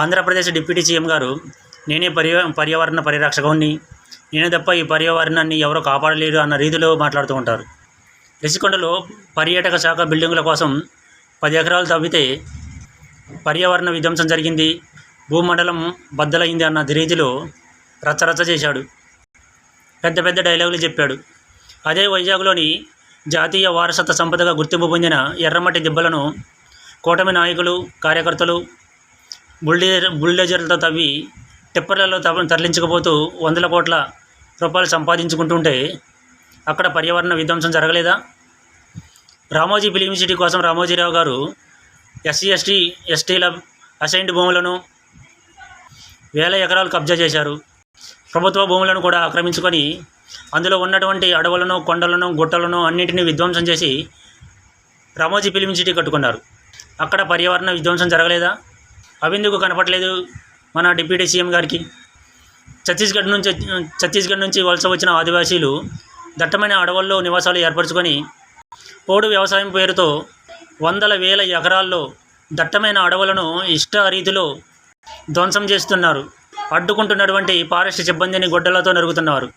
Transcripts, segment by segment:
Andhra Pradesh deputy CM గారు నేనే పర్య పర్యావరణ పరిరక్షకుడిని నేనే తప్ప ఈ పర్యావరణాన్ని ఎవరో కాపాడలేరు అన్న రీతిలో మాట్లాడుతూ ఉంటారు. రిషికొండలో పర్యాటక శాఖ బిల్డింగుల కోసం పది ఎకరాలు తవ్వితే పర్యావరణ విధ్వంసం జరిగింది భూమండలం బద్దలైంది అన్న రీతిలో రచ్చరచ్చ చేశాడు. పెద్ద పెద్ద డైలాగులు చెప్పాడు. అదే వైజాగ్లోని జాతీయ వారసత్వ సంపదగా గుర్తింపు పొందిన ఎర్రమట్టి దిబ్బలను కూటమి నాయకులు కార్యకర్తలు బుల్డేజర్ బుల్డేజర్లతో తవ్వి టిప్పర్లలో తవ తరలించకపోతూ వందల కోట్ల రూపాయలు సంపాదించుకుంటుంటే అక్కడ పర్యావరణ విధ్వంసం జరగలేదా? రామోజీ ఫిలిం సిటీ కోసం రామోజీరావు గారు ఎస్సీ ఎస్టీ ఎస్టీల అసైన్డ్ భూములను వేల ఎకరాలు కబ్జా చేశారు. ప్రభుత్వ భూములను కూడా ఆక్రమించుకొని అందులో ఉన్నటువంటి అడవులను కొండలను గుట్టలను అన్నింటినీ విధ్వంసం చేసి రామోజీ ఫిలిం సిటీ కట్టుకున్నారు. అక్కడ పర్యావరణ విధ్వంసం జరగలేదా? అవిందుకు కనపట్లేదు మన డిప్యూటీ సీఎం గారికి. ఛత్తీస్గఢ్ నుంచి ఛత్తీస్గఢ్ నుంచి వలస వచ్చిన ఆదివాసీలు దట్టమైన అడవుల్లో నివాసాలు ఏర్పరచుకొని పోడు వ్యవసాయం పేరుతో వందల వేల ఎకరాల్లో దట్టమైన అడవులను ఇష్ట రీతిలో ధ్వంసం చేస్తున్నారు. అడ్డుకుంటున్నటువంటి ఫారెస్ట్ సిబ్బందిని గొడ్డలతో నరుగుతున్నారు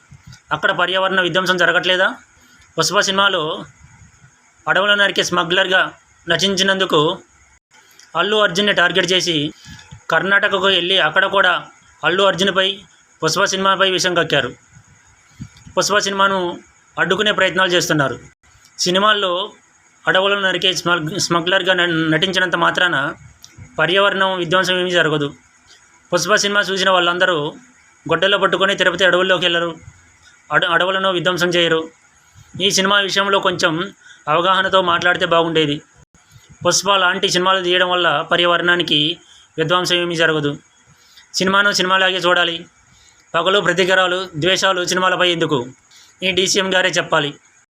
అక్కడ పర్యావరణ విధ్వంసం జరగట్లేదా? పుష్ప సినిమాలో అడవులను నరికే స్మగ్లర్గా నటించినందుకు అల్లు అర్జున్ని టార్గెట్ చేసి కర్ణాటకకు వెళ్ళి అక్కడ కూడా అల్లు అర్జున్పై పుష్ప సినిమాపై విషం కక్కారు. పుష్ప సినిమాను అడ్డుకునే ప్రయత్నాలు చేస్తున్నారు. సినిమాల్లో అడవులను నరికే స్మగ్ స్మగ్లర్గా నటించినంత మాత్రాన పర్యావరణం విధ్వంసం ఏమీ జరగదు. పుష్ప సినిమా చూసిన వాళ్ళందరూ గొడ్డల్లో పట్టుకొని తిరుపతి అడవుల్లోకి వెళ్ళరు. అడ అడవులను విధ్వంసం చేయరు. ఈ సినిమా విషయంలో కొంచెం అవగాహనతో మాట్లాడితే బాగుండేది. పుష్ప లాంటి సినిమాలు తీయడం వల్ల పర్యావరణానికి విధ్వంసం ఏమీ జరగదు. సినిమాను సినిమాలాగే చూడాలి. పగలు ప్రతికరాలు ద్వేషాలు సినిమాలపై ఎందుకు? ఈ డీసీఎం గారే చెప్పాలి.